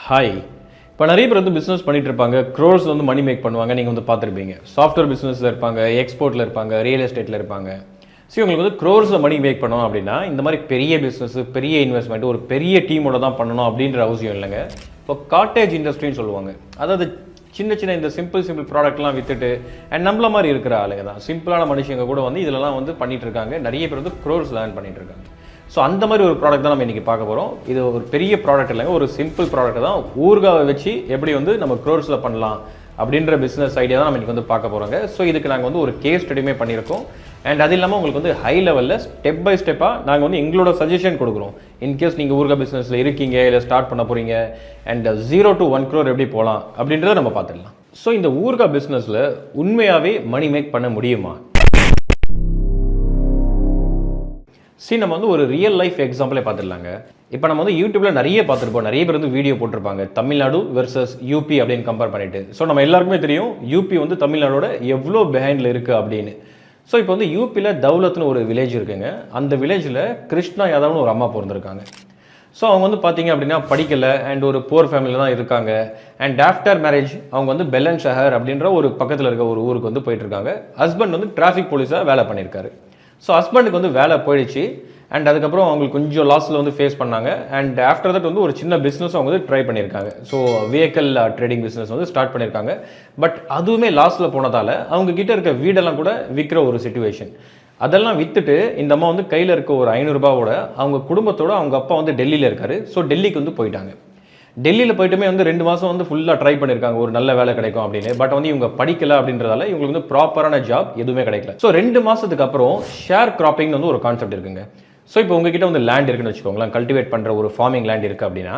Hi இப்போ நிறைய பேர் வந்து பிஸ்னஸ் பண்ணிட்டு இருப்பாங்க க்ரோர்ஸ் வந்து மணி மேக் பண்ணுவாங்க. நீங்கள் வந்து பார்த்துருப்பீங்க. சாஃப்ட்வேர் பிஸ்னஸில் இருப்பாங்க. எக்ஸ்போர்ட்டில் இருப்பாங்க. ரியல் எஸ்டேட்டில் இருப்பாங்க. சரி உங்களுக்கு வந்து க்ரோர்ஸில் மணி மேக் பண்ணணும் அப்படின்னா இந்த மாதிரி பெரிய பிஸ்னஸ் பெரிய இன்வெஸ்ட்மெண்ட் ஒரு பெரிய டீமோட தான் பண்ணணும் அப்படின்ற அவசியம் இல்லைங்க. இப்போ காட்டேஜ் இண்டஸ்ட்ரின்னு சொல்லுவாங்க. அதாவது சின்ன சின்ன இந்த சிம்பிள் சிம்பிள் ப்ராடக்ட்லாம் வித்துட்டு அண்ட் நம்மள மாதிரி இருக்கிற ஆளுங்க தான். சிம்பிளான மனுஷங்க கூட வந்து இதிலலாம் வந்து பண்ணிட்டு இருக்காங்க நிறைய பேர் வந்து க்ரோர்ஸ் லேர்ன் பண்ணிட்டு இருக்காங்க ஸோ அந்த மாதிரி ஒரு ப்ராடக்ட் தான் நம்ம இன்றைக்கி பார்க்க போகிறோம் இது ஒரு பெரிய ப்ராடக்ட் இல்லைங்க. ஒரு சிம்பிள் ப்ராடக்ட் தான். ஊர்காவை வச்சு எப்படி வந்து நம்ம க்ரோர்ஸில் பண்ணலாம் அப்படின்ற பிஸ்னஸ் ஐடியா தான் நம்ம இன்றைக்கி வந்து பார்க்க போகிறோங்க ஸோ இதுக்கு நாங்கள் வந்து ஒரு கேஸ் ஸ்டடியுமே பண்ணியிருக்கோம். அண்ட் அது இல்லாமல் உங்களுக்கு வந்து ஹை லெவலில் ஸ்டெப் பை ஸ்டெப்பாக நாங்கள் வந்து எங்களோட சஜஷன் கொடுக்குறோம். இன்கேஸ் நீங்கள் ஊர்கா பிஸ்னஸில் இருக்கீங்க இல்லை ஸ்டார்ட் பண்ண போகிறீங்க and zero to one crore எப்படி போகலாம் அப்படின்றத நம்ம பார்த்துடலாம். ஸோ இந்த ஊர்கா பிஸ்னஸில் உண்மையாகவே மணி மேக் பண்ண முடியுமா? சரி நம்ம வந்து ஒரு ரியல் லைஃப் எக்ஸாம்பிளே பார்த்துடலாங்க. இப்போ நம்ம வந்து யூடியூப்பில் நிறைய பார்த்துருப்போம். நிறைய பேர் வந்து வீடியோ போட்டிருப்பாங்க. தமிழ்நாடு வெர்சஸ் யூபி அப்படின்னு கம்பேர் பண்ணிட்டு. ஸோ நம்ம எல்லாருக்குமே தெரியும் யூபி வந்து தமிழ்நாடோட எவ்வளோ பிஹைண்டில் இருக்குது அப்படின்னு. ஸோ இப்போ வந்து யூபியில் தௌலத்னு ஒரு வில்லேஜ் இருக்குங்க. அந்த வில்லேஜில் கிருஷ்ணா யாதவ்னு ஒரு அம்மா பிறந்திருக்காங்க. ஸோ அவங்க வந்து பார்த்தீங்க அப்படின்னா படிக்கலை அண்ட் ஒரு போர் ஃபேமிலியில் தான் இருக்காங்க. அண்ட் ஆஃப்டர் மேரேஜ் அவங்க வந்து பெலன் ஷஹர் அப்படின்ற ஒரு பக்கத்தில் இருக்க ஒரு ஊருக்கு வந்து போயிட்டுருக்காங்க. ஹஸ்பண்ட் வந்து டிராஃபிக் போலீஸாக வேலை பண்ணியிருக்காரு. ஸோ ஹஸ்பண்டுக்கு வந்து வேலை போயிடுச்சு. அண்ட் அதுக்கப்புறம் அவங்களுக்கு கொஞ்சம் லாஸில் வந்து ஃபேஸ் பண்ணாங்க. அண்ட் ஆஃப்டர் தட் வந்து ஒரு சின்ன பிஸ்னஸ் அவங்க வந்து ட்ரை பண்ணியிருக்காங்க. ஸோ வெஹிக்கல் ட்ரேடிங் பிஸ்னஸ் வந்து ஸ்டார்ட் பண்ணியிருக்காங்க. பட் அதுவுமே லாஸில் போனதால் அவங்க கிட்ட இருக்க வீடெல்லாம் கூட விற்கிற ஒரு சுச்சுவேஷன் அதெல்லாம் விற்றுட்டு இந்த அம்மா வந்து கையில் இருக்க ஒரு ஐநூறுரூபாவோட அவங்க குடும்பத்தோடு அவங்க அப்பா வந்து டெல்லியில் இருக்காரு. ஸோ டெல்லிக்கு வந்து போயிட்டாங்க. டெல்லியில் போயிட்டுமே வந்து ரெண்டு மாதம் வந்து ஃபுல்லாக ட்ரை பண்ணியிருக்காங்க ஒரு நல்ல வேலை கிடைக்கும் அப்படின்னு. பட் வந்து இவங்க படிக்கல அப்படின்றதால இவங்களுக்கு வந்து ப்ராப்பரான ஜாப் எதுவுமே கிடைக்கல. ஸோ ரெண்டு மாதத்துக்கு அப்புறம் ஷேர் கிராப்பிங்னு வந்து ஒரு கான்செப்ட் இருக்குங்க. ஸோ இப்போ உங்ககிட்ட வந்து லேண்ட் இருக்குன்னு வச்சுக்கோங்களேன். கல்டிவேட் பண்ணுற ஒரு ஃபார்மிங் லேண்ட் இருக்குது அப்படின்னா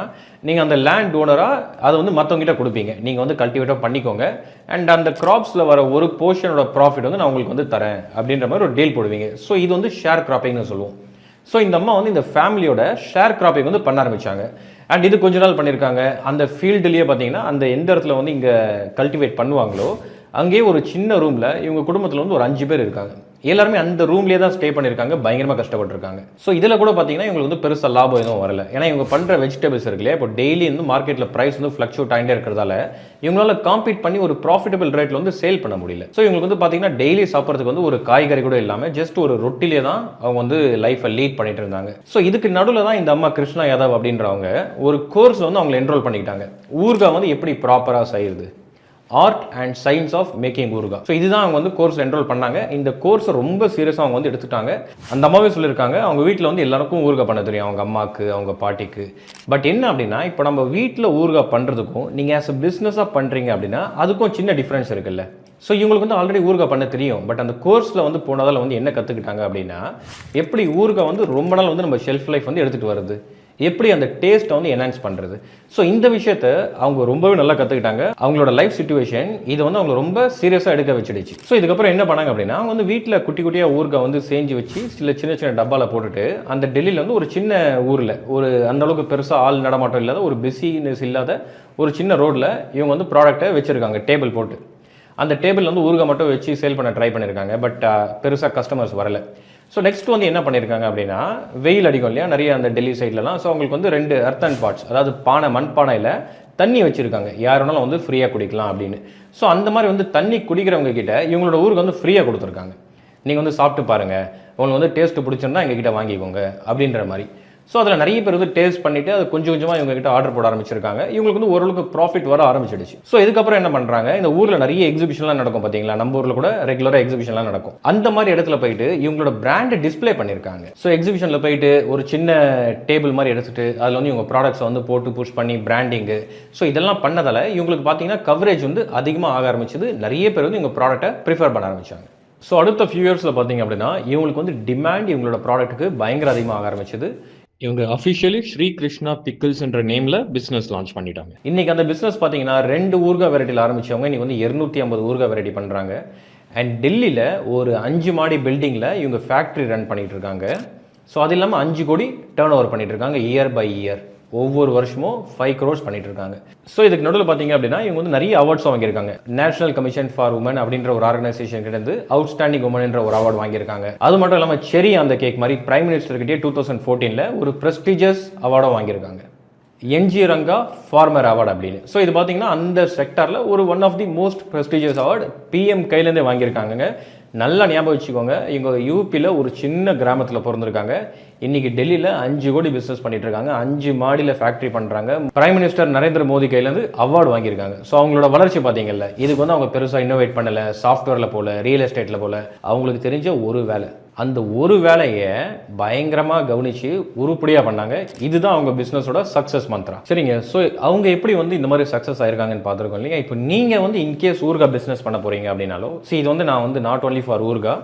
நீங்கள் அந்த லேண்ட் ஓனராக அதை வந்து மற்றவங்ககிட்ட கொடுப்பீங்க. நீங்கள் வந்து கல்டிவேட்டாக பண்ணிக்கோங்க. அண்ட் அந்த கிராப்ஸில் வர ஒரு போர்ஷனோட ப்ராஃபிட் வந்து நான் உங்களுக்கு வந்து தரேன் அப்படின்ற மாதிரி ஒரு டீல் போடுவீங்க. ஸோ இது வந்து ஷேர் கிராப்பிங்னு சொல்லுவோம். ஸோ இந்த அம்மா வந்து இந்த ஃபேமிலியோட ஷேர் கிராப்பிங் வந்து பண்ண ஆரம்பித்தாங்க அண்ட் இது கொஞ்ச நாள் பண்ணியிருக்காங்க அந்த ஃபீல்டுலேயே பார்த்தீங்கன்னா அந்த எந்த இடத்துல வந்து இங்கே கல்டிவேட் பண்ணுவாங்களோ அங்கேயே ஒரு சின்ன ரூமில் இவங்க குடும்பத்தில் வந்து ஒரு அஞ்சு பேர் இருக்காங்க. எல்லாருமே அந்த ரூம்லேயே தான் ஸ்டே பண்ணியிருக்காங்க பயங்கரமாக கஷ்டப்பட்டிருக்காங்க. ஸோ இதில் கூட பார்த்தீங்கன்னா இவங்களுக்கு வந்து பெருசாக லாபம் எதுவும் வரல. ஏன்னா இவங்க பண்ணுற வெஜிடபிள்ஸ் இருக்கு இல்லையா? இப்போ டெய்லி வந்து மார்க்கெட்டில் ப்ரைஸ் வந்து ஃப்ளக்சுவேட் ஆகிட்டே இருக்கிறதால இவங்களால காம்பீட் பண்ணி ஒரு ப்ராஃபிட்டபிள் ரேட்டில் வந்து சேல் பண்ண முடியல. ஸோ இவங்களுக்கு வந்து பார்த்தீங்கன்னா டெய்லி சாப்பிட்றதுக்கு வந்து ஒரு காய்கறி கூட இல்லாமல் ஜஸ்ட் ஒரு ரொட்டிலே தான் அவங்க வந்து லைஃப்பை லீட் பண்ணிட்டு இருந்தாங்க. ஸோ இதுக்கு நடுவில் தான் இந்த அம்மா கிருஷ்ணா யாதவ் அப்படின்றவங்க ஒரு கோர்ஸ் வந்து அவங்களை என்ரோல் பண்ணிக்கிட்டாங்க. ஊர்கா வந்து எப்படி ப்ராப்பராக செய்யுது art and science of making ஊருகா ஸோ இதுதான் அவங்க வந்து கோர்ஸ் என்ரோல் பண்ணாங்க. இந்த கோர்ஸை ரொம்ப சீரியஸாக அவங்க வந்து எடுத்துட்டாங்க அந்த அம்மாவே சொல்லியிருக்காங்க அவங்க வீட்டில் வந்து எல்லாருக்கும் ஊருகா பண்ண தெரியும் அவங்க அம்மாவுக்கு அவங்க பாட்டிக்கு. பட் என்ன அப்படின்னா இப்போ நம்ம வீட்டில் ஊருகா பண்ணுறதுக்கும் நீங்கள் ஆஸ் அ பிஸ்னஸாக பண்ணுறீங்க அப்படின்னா அதுக்கும் சின்ன டிஃப்ரென்ஸ் இருக்குல்ல. ஸோ இவங்களுக்கு வந்து ஆல்ரெடி ஊருகா பண்ண தெரியும். பட் அந்த கோர்ஸில் வந்து போனதால் வந்து என்ன கற்றுக்கிட்டாங்க அப்படின்னா எப்படி ஊருகா வந்து ரொம்ப நாள் வந்து நம்ம ஷெல்ஃப் லைஃப் வந்து எடுத்துகிட்டு வருது. எப்படி அந்த டேஸ்ட்டை வந்து என்ஹான்ஸ் பண்ணுறது ஸோ இந்த விஷயத்த அவங்க ரொம்பவே நல்லா கற்றுக்கிட்டாங்க அவங்களோட லைஃப் சுச்சுவேஷன் இதை வந்து அவங்க ரொம்ப சீரியஸாக எடுக்க வச்சிடுச்சு. ஸோ இதுக்கப்புறம் என்ன பண்ணாங்க அப்படின்னா அவங்க வந்து வீட்டில் குட்டி குட்டியாக ஊர்கா வந்து செஞ்சு வச்சு சில சின்ன சின்ன டப்பாவில் போட்டுட்டு அந்த டெல்லியில் வந்து ஒரு சின்ன ஊரில் ஒரு அந்தளவுக்கு பெருசாக ஆள் நடமாட்டம் இல்லாத ஒரு பிஸினஸ் இல்லாத ஒரு சின்ன ரோட்டில் இவங்க வந்து ப்ராடக்ட்டை வச்சுருக்காங்க டேபிள் போட்டு. அந்த டேபிள் வந்து ஊறுகாய் மட்டும் வச்சு சேல் பண்ண ட்ரை பண்ணியிருக்காங்க பட் பெருசாக கஸ்டமர்ஸ் வரல. ஸோ நெக்ஸ்ட் வந்து என்ன பண்ணியிருக்காங்க அப்படின்னா வெயில் அடிக்கும் இல்லையா? நிறைய அந்த டெல்லி சைட்லலாம் ஸோ அவங்களுக்கு வந்து ரெண்டு அர்த்தன் பாட்ஸ் அதாவது பானை மண் பானையில் தண்ணி வச்சுருக்காங்க. யார் வேணாலும் வந்து ஃப்ரீயாக குடிக்கலாம் அப்படின்னு. ஸோ அந்த மாதிரி வந்து தண்ணி குடிக்கிறவங்க கிட்ட இவங்களோட ஊருக்கு வந்து ஃப்ரீயாக கொடுத்துருக்காங்க. நீங்கள் வந்து சாப்பிட்டு பாருங்கள் உங்களுக்கு வந்து டேஸ்ட்டு பிடிச்சிருந்தா எங்ககிட்ட வாங்கிக்கோங்க அப்படின்ற மாதிரி. ஸோ அதில் நிறைய பேர் வந்து டேஸ்ட் பண்ணிட்டு அது கொஞ்சம் கொஞ்சமாக இவங்க கிட்ட ஆர்டர் போட ஆரம்பிச்சிருக்காங்க. இவங்களுக்கு வந்து ஓரளவுக்கு ப்ராஃபிட் வர ஆரம்பிச்சிடுச்சு. ஸோ இதுக்கப்புறம் என்ன பண்ணுறாங்க இந்த ஊரில் நிறைய எக்ஸிபிஷன்லாம் நடக்கும் பார்த்தீங்களா நம்ம ஊரில் கூட ரெகுலராக எக்ஸிபிஷன்லாம் நடக்கும். அந்த மாதிரி இடத்துல போயிட்டு இவங்களோட பிராண்டை டிஸ்ப்ளே பண்ணியிருக்காங்க ஸோ எக்ஸிபிஷனில் போயிட்டு ஒரு சின்ன டேபிள் மாதிரி எடுத்துட்டு அதில் வந்து இவங்க ப்ராடக்ட்ஸை வந்து போட்டு புஷ் பண்ணி பிராண்டிங்கு ஸோ இதெல்லாம் பண்ணதால் இவங்களுக்கு பார்த்தீங்கன்னா கவரேஜ் வந்து அதிகமாக ஆக ஆரம்பிச்சது. நிறைய பேர் வந்து இவங்க ப்ராடக்ட்டை ப்ரிஃபர் பண்ண ஆரம்பிச்சாங்க. ஸோ அடுத்த ஃபியூ இயர்ஸில் பார்த்தீங்க அப்படின்னா இவங்களுக்கு வந்து டிமாண்ட் இவங்களோட ப்ராடக்ட்டுக்கு பயங்கர அதிகமாக ஆக ஆரம்பிச்சது. இவங்க அஃபிஷியலி ஸ்ரீ கிருஷ்ணா பிக்கிள்ஸ்ன்ற நேமில் பிஸ்னஸ் லான்ச் பண்ணிட்டாங்க. இன்னைக்கு அந்த பிஸ்னஸ் பார்த்தீங்கன்னா ரெண்டு ஊர்கா வெரைட்டியில் ஆரம்பிச்சவங்க இன்னைக்கு வந்து இரநூத்தி ஐம்பது ஊர்கா வெரைட்டி பண்ணுறாங்க அண்ட் டெல்லியில் ஒரு அஞ்சு மாடி பில்டிங்கில் இவங்க ஃபேக்ட்ரி ரன் பண்ணிட்டு இருக்காங்க. ஸோ அது இல்லாமல் அஞ்சு கோடி டேர்ன் ஓவர் பண்ணிட்டு இருக்காங்க இயர் பை இயர் ஒவ்வொரு வருஷமும் ஃபைவ் க்ரோர்ஸ் பண்ணிட்டு இருக்காங்க ஸோ இதுக்கு நடுவில் பார்த்தீங்க அப்படின்னா இவங்க வந்து நிறைய அவார்ட்ஸும் வாங்கியிருக்காங்க. நேஷனல் கமிஷன் ஃபார் உமன் அப்படின்ற ஒரு ஆர்கனைசேஷன் கிட்ட அவுட்ஸ்டாண்டிங் உமன்ன்ற ஒரு அவார்டு வாங்கியிருக்காங்க. அது மட்டும் இல்லாமல் செரி அந்த கேக் மாதிரி பிரைம் மினிஸ்டர் கிட்டே டூ தௌசண்ட் ஃபோர்டீனில் ஒரு ப்ரெஸ்டீஜியஸ் அவார்டும் வாங்கியிருக்காங்க. என்ஜி ரங்கா ஃபார்மர் அவார்டு அப்படின்னு. ஸோ இது பார்த்தீங்கன்னா அந்த செக்டாரில் ஒரு one of the most prestigious award PM கையிலேருந்தே வாங்கியிருக்காங்க நல்லா ஞாபகம் வச்சுக்கோங்க. எங்கள் யூபியில் ஒரு சின்ன கிராமத்தில் பிறந்திருக்காங்க. இன்றைக்கி டெல்லியில் அஞ்சு கோடி பிஸ்னஸ் பண்ணிட்டு இருக்காங்க அஞ்சு மாடியில் ஃபேக்ட்ரி பண்ணுறாங்க பிரைம் மினிஸ்டர் நரேந்திர மோடி கையிலேருந்து அவார்டு வாங்கியிருக்காங்க. ஸோ அவங்களோட வளர்ச்சி பார்த்தீங்கல்ல இதுக்கு வந்து அவங்க பெருசாக இன்னோவேட் பண்ணலை. சாஃப்ட்வேரில் போல ரியல் எஸ்டேட்டில் போல அவங்களுக்கு தெரிஞ்ச ஒரு வேலை. அந்த ஒரு வேலையை பயங்கரமாக கவனித்து உருப்படியாக பண்ணாங்க. இதுதான் அவங்க பிஸ்னஸோட சக்ஸஸ் மந்த்ரா சரிங்க. ஸோ அவங்க எப்படி வந்து இந்த மாதிரி சக்ஸஸ் ஆயிருக்காங்கன்னு பார்த்துருக்கோம் இல்லையா? இப்போ நீங்கள் வந்து இன்கேஸ் ஊர்கா பிஸ்னஸ் பண்ண போகிறீங்க அப்படின்னாலும் ஸோ இது வந்து நான் வந்து not only for ooruga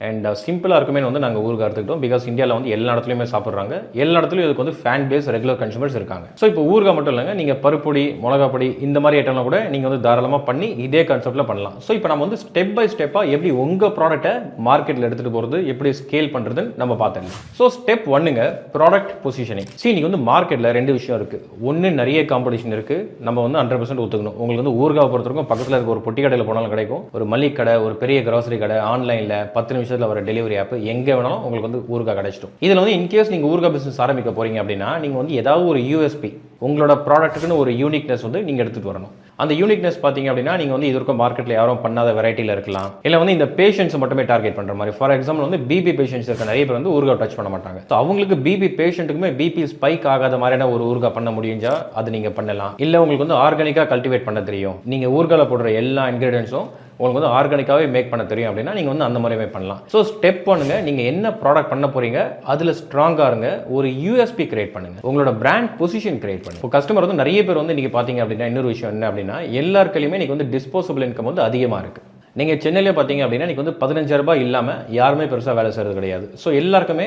and சிம்பிளாக uh, இருக்குமே வந்து நாங்கள் ஊருக்கு எடுத்துக்கிட்டோம் பிகாஸ் இந்தியாவில் வந்து எல்லா இடத்துலையுமே சாப்பிட்றாங்க. எல்லா இடத்துலையும் இதுக்கு வந்து ஃபேன் பேஸ் ரெகுலர் கன்சூமர்ஸ் இருக்காங்க. ஸோ இப்போ ஊறுகாய் மட்டும் இல்லைங்க நீங்கள் பருப்பொடி மிளகாப்பொடி இந்த மாதிரி ஐட்டம்லாம் கூட நீங்கள் வந்து தாராளமாக பண்ணி இதே கான்செப்ட்டில் பண்ணலாம். ஸோ இப்போ நம்ம வந்து ஸ்டெப் பை ஸ்டெப்பாக எப்படி உங்கள் ப்ராடக்ட்டை மார்க்கெட்டில் எடுத்துகிட்டு போகிறது எப்படி ஸ்கேல் பண்ணுறதுன்னு நம்ம பார்த்துடலாம். ஸோ ஸ்டெப் ஒன்னுங்க ப்ராடக்ட் பொசிஷனிங் சி நீங்கள் வந்து மார்க்கெட்டில் ரெண்டு விஷயம் இருக்குது ஒன்று நிறைய காம்படிஷன் இருக்குது நம்ம வந்து ஹண்ட்ரட் பர்சன்ட் ஒத்துக்கணும். உங்களுக்கு வந்து ஊறுகாய் பொறுத்தவரைக்கும் பக்கத்தில் இருக்க ஒரு பொட்டி கடையில் போனாலும் கிடைக்கும். ஒரு மளிகை கடை ஒரு பெரிய கிராசரி கடை ஆன்லைனில் பத்து நிமிஷம் நிமிஷத்தில் வர டெலிவரி ஆப் எங்கே வேணாலும் உங்களுக்கு வந்து ஊருக்காக கிடச்சிடும். இதில் வந்து இன்கேஸ் நீங்கள் ஊருக்கா பிஸ்னஸ் ஆரம்பிக்க போறீங்க அப்படின்னா நீங்கள் வந்து ஏதாவது ஒரு யூஎஸ்பி உங்களோட ப்ராடக்ட்டுக்குன்னு ஒரு யூனிக்னஸ் வந்து நீங்கள் எடுத்துகிட்டு வரணும். அந்த யூனிக்னஸ் பார்த்தீங்க அப்படின்னா நீங்கள் வந்து இது வரைக்கும் மார்க்கெட்டில் யாரும் பண்ணாத வெரைட்டியில் இருக்கலாம். இல்லை வந்து இந்த பேஷண்ட்ஸ் மட்டுமே டார்கெட் பண்ணுற மாதிரி. ஃபார் எக்ஸாம்பிள் வந்து பிபி பேஷண்ட்ஸ் இருக்க நிறைய பேர் வந்து ஊருகா டச் பண்ண மாட்டாங்க. ஸோ அவங்களுக்கு பிபி பேஷண்ட்டுக்குமே பிபி ஸ்பைக் ஆகாத மாதிரியான ஒரு ஊருகா பண்ண முடிஞ்சா அது நீங்கள் பண்ணலாம். இல்லை உங்களுக்கு வந்து ஆர்கானிக்காக கல்டிவேட் பண்ண தெரியும். நீங்கள் ஊர்கால போடுற எல்லா இன்க்ரீடியன்ஸும் உங்களுக்கு வந்து ஆர்கானிக்காகவே மேக் பண்ண தெரியும் அப்படின்னா நீங்கள் வந்து அந்த மாதிரியுமே பண்ணலாம். ஸோ ஸ்டெப் பண்ணுங்க நீங்கள் என்ன ப்ராடக்ட் பண்ண போறீங்க அதில் ஸ்ட்ராங்காக இருங்க ஒரு யூஎஸ்பி கிரியேட் பண்ணுங்க. உங்களோட பிராண்ட் பொசிஷன் கிரியேட் பண்ணுங்க. இப்போ கஸ்டமர் வந்து நிறைய பேர் வந்து நீங்கள் பார்த்தீங்க அப்படின்னா இன்னொரு விஷயம் என்ன அப்படின்னா எல்லாருக்கையுமே இன்னைக்கு வந்து டிஸ்போசபிள் இன்கம் வந்து அதிகமாக இருக்குது நீங்கள் சென்னையிலே பார்த்தீங்க அப்படின்னா இன்றைக்கி வந்து 15000 ரூபாய் இல்லாமல் யாருமே பெருசாக வேலை செய்கிறது கிடையாது. ஸோ எல்லாருக்குமே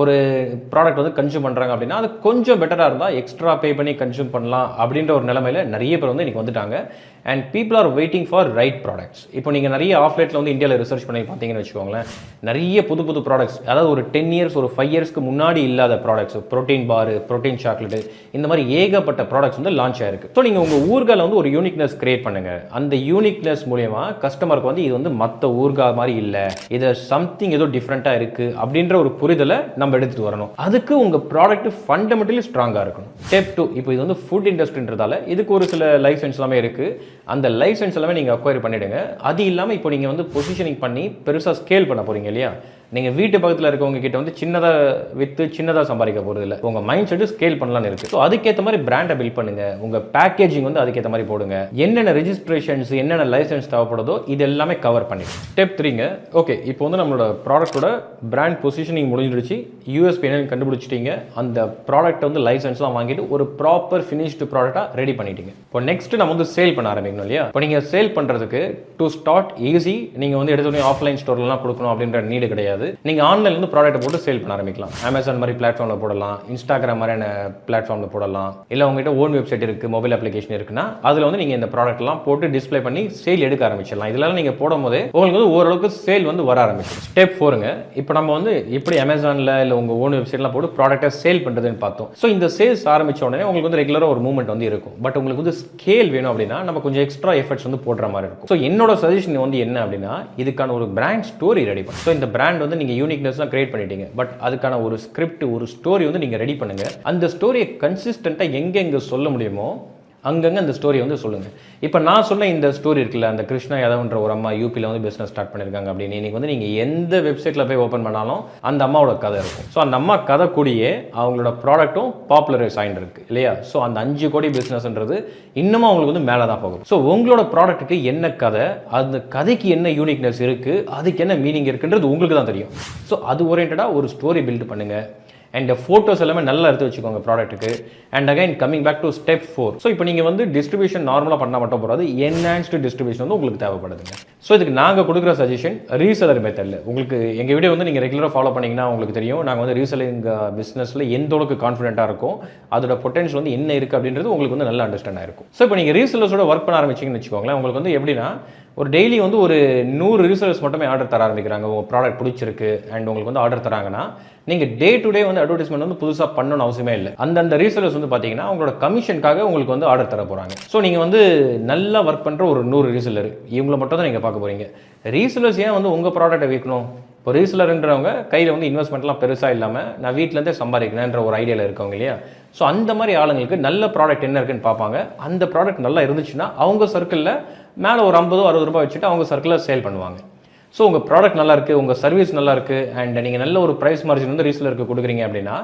ஒரு ப்ராடக்ட் வந்து கன்சியூம் பண்ணுறாங்க அப்படின்னா அது கொஞ்சம் பெட்டராக இருந்தால் எக்ஸ்ட்ரா பே பண்ணி கன்சியூம் பண்ணலாம் அப்படின்ற ஒரு நிலமையில நிறைய பேர் வந்து இன்றைக்கி வந்துட்டாங்க. And people are waiting for right products இப்போ நீங்கள் நிறைய ஆஃப்லைட்டில் வந்து இந்தியாவில் ரிசர்ச் பண்ணி பார்த்தீங்கன்னு வச்சுக்கோங்களேன் நிறைய புது புது ப்ராடக்ட்ஸ் அதாவது ஒரு டென் இயர்ஸ் ஒரு ஃபைவ் இயர்ஸ்க்கு முன்னாடி இல்லாத products protein bar protein chocolate இந்த மாதிரி ஏகப்பட்ட ப்ராடக்ட்ஸ் வந்து லான்ச் ஆயிருக்கு. ஸோ நீங்கள் உங்கள் ஊர்கால வந்து ஒரு யூனிக்னஸ் கிரியேட் பண்ணுங்க. அந்த யூனிக்னஸ் மூலயமா கஸ்டமருக்கு வந்து இது வந்து மற்ற ஊர்கா மாதிரி இல்லை இது சம்திங் ஏதோ டிஃப்ரெண்ட்டாக இருக்குது அப்படின்ற ஒரு புரிதலை நம்ம எடுத்துகிட்டு வரணும். அதுக்கு உங்கள் ப்ராடக்ட் ஃபண்டமெண்டலி ஸ்ட்ராங்காக இருக்கணும். ஸ்டெப் டூ இப்போ இது வந்து ஃபுட் இண்டஸ்ட்ரின்றதால இதுக்கு ஒரு சில லைசன்ஸ் எல்லாமே இருக்குது அந்த லைசன்ஸ் எல்லாமே நீங்கள் அக்வயர் பண்ணிவிடுங்க அது இல்லாமல் இப்போ நீங்கள் வந்து பொசிஷனிங் பண்ணி பெருசாக ஸ்கேல் பண்ண போகிறீங்க இல்லையா? நீங்கள் வீட்டு பக்கத்தில் இருக்கவங்க கிட்ட வந்து சின்னதாக விற்று சின்னதாக சம்பாதிக்க போகிறது இல்லை உங்கள் மைண்ட் செட்டு ஸ்கேல் பண்ணலாம்னு இருக்குது ஸோ அதுக்கேற்ற மாதிரி பிராண்டை பில்ட் பண்ணுங்கள் உங்கள் பேக்கேஜிங் வந்து அதுக்கேற்ற மாதிரி போடுங்க. என்னென்ன ரெஜிஸ்ட்ரேஷன்ஸ் என்னென்ன லைசன்ஸ் தேவைப்படுதோ இது எல்லாமே கவர் பண்ணி ஸ்டெப் த்ரீங்க ஓகே இப்போ வந்து நம்மளோட ப்ராடக்ட்டோட பிராண்ட் பொசிஷனிங் முடிஞ்சிடுச்சு. யூஎஸ்பி என்னன்னு கண்டுபிடிச்சிட்டிங்க. அந்த ப்ராடக்ட் வந்து லைசன்ஸ்லாம் வாங்கிட்டு ஒரு ப்ராப்பர் ஃபினிஷ்டு ப்ராடக்டாக ரெடி பண்ணிட்டீங்க. இப்போ நெக்ஸ்ட் நம்ம வந்து சேல் பண்ண ஆரம்பிக்கணும் இல்லையா? இப்போ நீங்கள் சேல் பண்ணுறதுக்கு டு ஸ்டார்ட் ஈஸி நீங்கள் வந்து எடுத்தோடனே ஆஃப்லைன் ஸ்டோர்லாம் கொடுக்கணும் அப்படின்ற நீடு கிடையாது. நீங்கள் ஆன்லைன்ல ப்ராடக்ட்டை போட்டு சேல் பண்ண ஆரம்பிக்கலாம். அமேசான் மாதிரி பிளாட்ஃபார்மில் போடலாம். இன்ஸ்டாகிராம் மாதிரியான பிளாட்ஃபார்மில் போடலாம். இல்லை உங்ககிட்ட ஓன் வெப்சைட் இருக்குது மொபைல் அப்ளிகேஷன் இருக்குன்னா அதில் வந்து நீங்கள் இந்த ப்ராடக்ட்லாம் போட்டு டிஸ்ப்ளே பண்ணி சேல் எடுக்க ஆரம்பிச்சிடலாம். இதெல்லாம் நீங்கள் போடும்போது உங்களுக்கு வந்து ஓரளவுக்கு சேல் வந்து வர ஆரம்பிக்கும் ஸ்டெப் ஃபோருங்க இப்போ நம்ம வந்து எப்படி அமேசானில் இல்லை உங்கள் ஓன் வெப்சைட்லாம் போட்டு ப்ராடக்ட்டை சேல் பண்ணுறதுன்னு பார்த்தோம். ஸோ இந்த சேல்ஸ் ஆரம்பித்த உடனே உங்களுக்கு வந்து ரெகுலராக ஒரு மூவ்மெண்ட் வந்து இருக்கும். பட் உங்களுக்கு வந்து ஸ்கேல் வேணும் அப்படின்னா நம்ம கொஞ்சம் எக்ஸ்ட்ரா எஃபர்ட்ஸ் வந்து போடுற மாதிரி இருக்கும். ஸோ என்னோட சஜஷன் வந்து என்ன அப்படின்னா இதுக்கான ஒரு பிராண்ட் ஸ்டோரி ரெடி பண்ணும் ஸோ இந்த பிராண்ட் வந்து நீங்கள் யூனிக்னஸ்லாம் கிரியேட் பண்ணிட்டீங்க. பட் அதுக்கான ஒரு ஸ்கிரிப்ட் ஒரு ஸ்டோரி வந்து நீங்கள் ரெடி பண்ணுங்க. அந்த ஸ்டோரியை கன்சிஸ்டண்ட்டாக எங்கெங்கே சொல்ல முடியுமோ அங்கங்கே அந்த ஸ்டோரி வந்து சொல்லுங்கள் இப்போ நான் சொன்ன இந்த ஸ்டோரி இருக்குல்ல அந்த கிருஷ்ணா யாதவ்ன்ற ஒரு அம்மா யூபியில் வந்து பிஸ்னஸ் ஸ்டார்ட் பண்ணியிருக்காங்க அப்படின்னு. இன்றைக்கி வந்து நீங்கள் எந்த வெப்சைட்டில் போய் ஓப்பன் பண்ணாலும் அந்த அம்மாவோட கதை இருக்கும். ஸோ அந்த அம்மா கதை கூடியே அவங்களோட ப்ராடக்ட்டும் பாப்புலரைஸ் ஆகிட்டு இருக்கு இல்லையா? ஸோ அந்த அஞ்சு கோடி பிஸ்னஸ்ன்றது இன்னமும் அவங்களுக்கு வந்து மேலே தான் போகும். ஸோ உங்களோட ப்ராடக்ட்டுக்கு என்ன கதை அந்த கதைக்கு என்ன யூனிக்னஸ் இருக்குது அதுக்கு என்ன மீனிங் இருக்குன்றது உங்களுக்கு தான் தெரியும். ஸோ அது ஓரியன்டாக ஒரு ஸ்டோரி பில்ட் பண்ணுங்கள் அண்ட் ஃபோட்டோஸ் எல்லாமே நல்லா எடுத்து வச்சுக்கோங்க ப்ராடக்ட்டுக்கு and again coming back to step four so இப்போ நீங்கள் வந்து டிஸ்ட்ரிபியூஷன் நார்மலாக பண்ணால் மட்டும் போகாது என்ஹான்ஸ்டு டிஸ்ட்ரிபியூஷன் வந்து உங்களுக்கு தேவைப்படுதுங்க. ஸோ இதுக்கு நாங்கள் கொடுக்குற சஜஷன் ரீசெலர் மெத்தடில் உங்களுக்கு எங்கள் வீடியோ வந்து நீங்கள் ரெகுலராக ஃபாலோ பண்ணிங்கன்னா உங்களுக்கு தெரியும். நாங்கள் வந்து ரீசெலிங் பிஸ்னஸில் எந்த அளவுக்கு கான்ஃபிடென்ட்டாக இருக்கும் அதோட பொட்டன்ஷியல் வந்து என்ன இருக்குது அப்படின்றது உங்களுக்கு வந்து நல்லா அண்டர்ஸ்டாண்ட் ஆயிருக்கும் ஸோ இப்போ நீங்கள் ரீசெலர்ஸோட ஒர்க் பண்ண ஆரம்பிச்சிங்கன்னு வச்சுக்கோங்களேன் உங்களுக்கு வந்து எப்படின்னா ஒரு டெய்லி வந்து ஒரு நூறு ரீசெலர்ஸ் மட்டுமே ஆர்டர் தர ஆரம்பிக்கிறாங்க. உங்கள் ப்ராடக்ட் பிடிச்சிருக்கு அண்ட் உங்களுக்கு வந்து ஆர்டர் தராங்கன்னா நீங்கள் டே டு டே வந்து அட்வர்டைஸ்மெண்ட் வந்து புதுசாக பண்ணணும்னு அவசியமே இல்லை. அந்தந்த ரீசெலர்ஸ் வந்து பார்த்தீங்கன்னா அவங்களோட கமிஷனுக்காக உங்களுக்கு வந்து ஆர்டர் தர போகிறாங்க ஸோ நீங்கள் வந்து நல்லா ஒர்க் பண்ணுற ஒரு நூறு ரீசெலர் இவங்களை மட்டும் தான் நீங்கள் பார்க்க போகிறீங்க ரீசெலர்ஸ் ஏன் வந்து உங்கள் ப்ராடக்ட்டை விற்கணும் இப்போ ரீசலருன்றவங்க கையில் வந்து இன்வெஸ்ட்மெண்ட்லாம் பெருசாக இல்லாமல் நான் வீட்டிலேருந்தே சம்பாதிக்கிறேன்ற ஒரு ஐடியாவில் இருக்கவங்க இல்லையா? ஸோ அந்த மாதிரி ஆளுங்களுக்கு நல்ல ப்ராடக்ட் என்ன இருக்குன்னு பார்ப்பாங்க. அந்த ப்ராடக்ட் நல்லா இருந்துச்சுன்னா அவங்க சர்க்கிளில் மேலே ஒரு ஐம்பதோ அறுபது ரூபாய் வச்சுட்டு அவங்க சர்க்கிளில் சேல் பண்ணுவாங்க. ஸோ உங்கள் ப்ராடக்ட் நல்லா இருக்குது உங்கள் சர்வீஸ் நல்லா இருக்குது அண்ட் நீங்கள் நல்ல ஒரு ப்ரைஸ் மார்ஜின் வந்து ரீசலருக்கு கொடுக்குறீங்க அப்படின்னா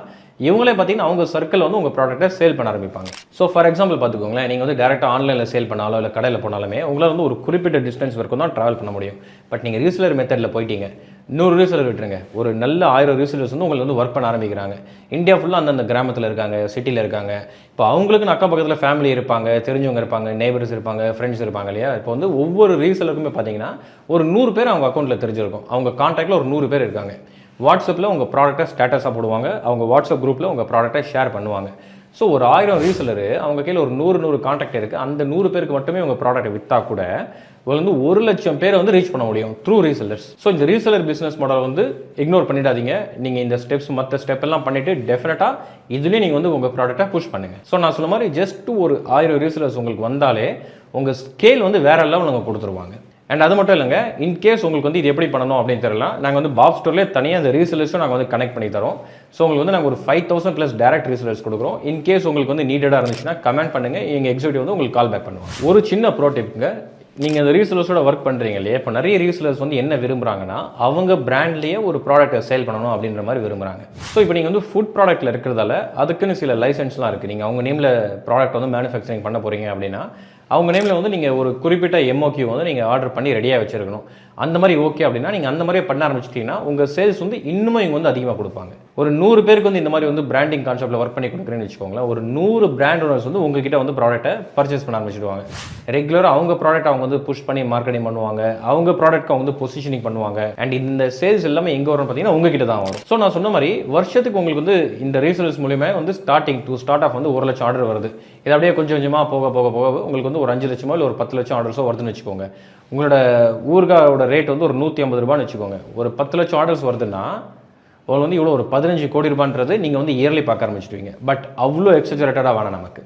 இவங்களே பார்த்தீங்கன்னா அவங்க சர்க்கிள் வந்து உங்கள் ப்ராடக்ட்டை சேல் பண்ண ஆரம்பிப்பாங்க. ஸோ ஃபார் எக்ஸாம்பிள் பார்த்துக்கோங்களேன் நீங்கள் வந்து டேரெக்டாக ஆன்லைனில் சேல் பண்ணாலோ இல்லை கடையில் போனாலுமே உங்களால் வந்து ஒரு குறிப்பிட்ட டிஸ்டன்ஸ் வரைக்கும் தான் ட்ராவல் பண்ண முடியும். பட் நீங்கள் ரீசலர் மெத்தடில் போயிட்டீங்க நூறு ரீசலர் விட்டுருங்க. ஒரு நல்ல ஆயிரம் ரீசலர்ஸ் வந்து உங்களுக்கு வந்து ஒர்க் பண்ண ஆரம்பிக்கிறாங்க. இந்தியா ஃபுல்லாக அந்தந்த கிராமத்தில் இருக்காங்க சிட்டியில் இருக்காங்க. இப்போ அவங்களுக்கு அக்கம் பக்கத்தில் ஃபேமிலி இருப்பாங்க தெரிஞ்சவங்க இருப்பாங்க நeighbors இருப்பாங்க ஃப்ரெண்ட்ஸ் இருப்பாங்க இல்லையா? இப்போ வந்து ஒவ்வொரு ரீசலருக்குமே பார்த்தீங்கன்னா ஒரு நூறு பேர் அவங்க அக்கௌண்ட்டில் தெரிஞ்சிருக்கும். அவங்க காண்டாக்டில் ஒரு நூறு பேர் இருக்காங்க. வாட்ஸ்அப்பில் உங்கள் ப்ராடக்ட்டை ஸ்டேட்டஸாக போடுவாங்க. அவங்க வாட்ஸ்அப் குரூப்பில் உங்கள் ப்ராடக்ட்டை ஷேர் பண்ணுவாங்க. ஸோ ஒரு ஆயிரம் ரீசலரு அவங்க கையில் ஒரு நூறு நூறு காண்டாக்ட் இருக்குது அந்த நூறு பேருக்கு மட்டுமே உங்கள் ப்ராடக்ட்டை விற்றா கூட இவங்க வந்து ஒரு லட்சம் பேரை வந்து ரீச் பண்ண முடியும் த்ரூ ரீசெல்லர்ஸ் ஸோ இந்த ரீசெல்லர் பிஸ்னஸ் மாடல் வந்து இக்னோர் பண்ணிடாதீங்க. நீங்கள் இந்த ஸ்டெப்ஸ் மற்ற ஸ்டெப் எல்லாம் பண்ணிட்டு டெஃபினட்டாக இதுலேயே நீங்கள் வந்து உங்கள் ப்ராடக்ட்டை புஷ் பண்ணுங்கள் ஸோ நான் சொன்ன மாதிரி ஜஸ்ட் ஒரு ஆயிரம் ரீசெல்லர்ஸ் உங்களுக்கு வந்தாலே உங்கள் ஸ்கேல் வந்து வேற லெவல் நாங்கள் கொடுத்துருவாங்க. அண்ட் அது மட்டும் இல்லைங்க இன்கேஸ் உங்களுக்கு வந்து இது எப்படி பண்ணணும் அப்படின்னு தெரியல நாங்கள் வந்து பாப் ஸ்டோர்லேயே தனியாக அந்த ரீசெலர்ஸும் நாங்கள் வந்து கனெக்ட் பண்ணி தரோம். ஸோ உங்களுக்கு வந்து நாங்கள் ஒரு five thousand plus direct resellers கொடுக்குறோம். இன்கேஸ் உங்களுக்கு வந்து நீடடாக இருந்துச்சுன்னா கமெண்ட் பண்ணுங்கள் எங்கள் எக்ஸிக்யூட்டிவ் வந்து உங்களுக்கு கால் பேக் பண்ணுவோம் ஒரு சின்ன ப்ரோ நீங்கள் அந்த ரீசெலர்ஸோட ஒர்க் பண்ணுறீங்க இல்லையா? இப்போ நிறைய ரீசெலர்ஸ் வந்து என்ன விரும்புகிறாங்கன்னா அவங்க பிராண்ட்லேயே ஒரு ப்ராடக்ட்டை சேல் பண்ணணும் அப்படின்ற மாதிரி விரும்புகிறாங்க ஸோ இப்போ நீங்கள் வந்து ஃபுட் ப்ராடக்ட்டில் இருக்கிறதால அதுக்குன்னு சில லைசன்ஸ்லாம் இருக்குது நீங்கள் அவங்க நேமில் ப்ராடக்ட் வந்து மேனுஃபேக்சரிங் பண்ண போகிறீங்க அப்படின்னா அவங்க நேமில் வந்து நீங்கள் ஒரு குறிப்பிட்ட எம்ஓக்யூ வந்து நீங்கள் ஆர்டர் பண்ணி ரெடியாக வச்சுருக்கணும். அந்த மாதிரி ஓகே அப்படின்னா நீங்கள் அந்த மாதிரியே பண்ண ஆரம்பிச்சிட்டிங்கன்னா உங்கள் சேல்ஸ் வந்து இன்னுமே இவங்க வந்து அதிகமாக கொடுப்பாங்க. ஒரு நூறு பேருக்கு வந்து இந்த மாதிரி வந்து பிராண்டிங் கான்செப்ட்டில் ஒர்க் பண்ணி கொடுக்குறேன்னு வச்சுக்கோங்களேன். ஒரு நூறு பிராண்ட் ஓனர்ஸ் வந்து உங்ககிட்ட வந்து ப்ராடக்ட்டை பர்ச்சேஸ் பண்ண ஆரம்பிச்சிடுவாங்க. ரெகுலராக அவங்க ப்ராடக்ட் அவங்க வந்து புஷ் பண்ணி மார்க்கெட்டிங் பண்ணுவாங்க. அவங்க ப்ராடக்ட் அவங்க வந்து பொசிஷனிங் பண்ணுவாங்க. அண்ட் இந்த சேல்ஸ் எல்லாமே எங்கே வரும் பார்த்தீங்கன்னா உங்ககிட்ட தான் வரும். ஸோ நான் சொன்ன மாதிரி வருஷத்துக்கு உங்களுக்கு வந்து இந்த ரீசேல்ஸ் மூலியமாக வந்து ஸ்டார்டிங் டூ ஸ்டார்ட் ஆஃப் வந்து ஒரு லட்சம் ஆர்டர் வருது. இது அப்படியே கொஞ்சம் கொஞ்சமாக போக போக போக உங்களுக்கு வந்து ஒரு அஞ்சு லட்சமோ இல்லை ஒரு பத்து லட்சம் ஆர்டர்ஸோ வருதுன்னு வச்சுக்கோங்க. உங்களோட ஊர்காவோட ரேட் வந்து ஒரு நூற்றி ஐம்பது ரூபான்னு வச்சுக்கோங்க. ஒரு பத்து லட்சம் ஆர்டர்ஸ் வருதுன்னா உங்களுக்கு வந்து இவ்வளோ ஒரு பதினஞ்சு கோடி ரூபான்றது நீங்கள் வந்து இயர்லி பார்க்க ஆரம்பிச்சிடுவீங்க. பட் அவ்வளோ எக்ஸஜரேட்டடாக வேணாம் நமக்கு.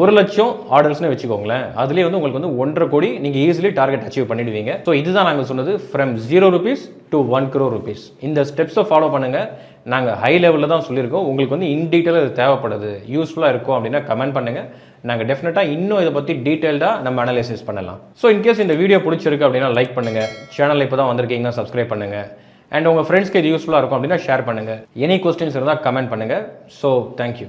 ஒரு லட்சம் ஆர்டர்ஸ்னு வச்சுக்கோங்களேன். அதுலேயே வந்து உங்களுக்கு வந்து ஒன்றரை கோடி நீங்கள் ஈஸிலி டார்கெட் அச்சீவ் பண்ணிடுவீங்க. ஸோ இதுதான் நாங்கள் சொன்னது from zero rupees to one crore rupees இந்த ஸ்டெப்ஸை ஃபாலோ பண்ணுங்கள் நாங்கள் ஹை லெவலில் தான் சொல்லியிருக்கோம். உங்களுக்கு வந்து இன் டீட்டெயில் இது தேவைப்படுது. யூஸ்ஃபுல்லாக இருக்கும் அப்படின்னா கமெண்ட் பண்ணுங்கள் நாங்கள் டெஃபினட்டாக இன்னும் இதை பற்றி டீட்டெயில்டாக நம்ம அனலைசிஸ் பண்ணலாம். ஸோ இன்கேஸ் இந்த வீடியோ பிடிச்சிருக்கு அப்படின்னா லைக் பண்ணுங்கள் சேனல் இப்போ தான் வந்திருக்கீங்கன்னா சப்ஸ்கிரைப் பண்ணுங்கள் அண்ட் உங்கள் ஃப்ரெண்ட்ஸ்க்கு இது யூஸ்ஃபுல்லாக இருக்கும் அப்படின்னா ஷேர் பண்ணுங்கள் எனி கொஸ்டின்ஸ் இருந்தால் கமெண்ட் பண்ணுங்கள் ஸோ தேங்க்யூ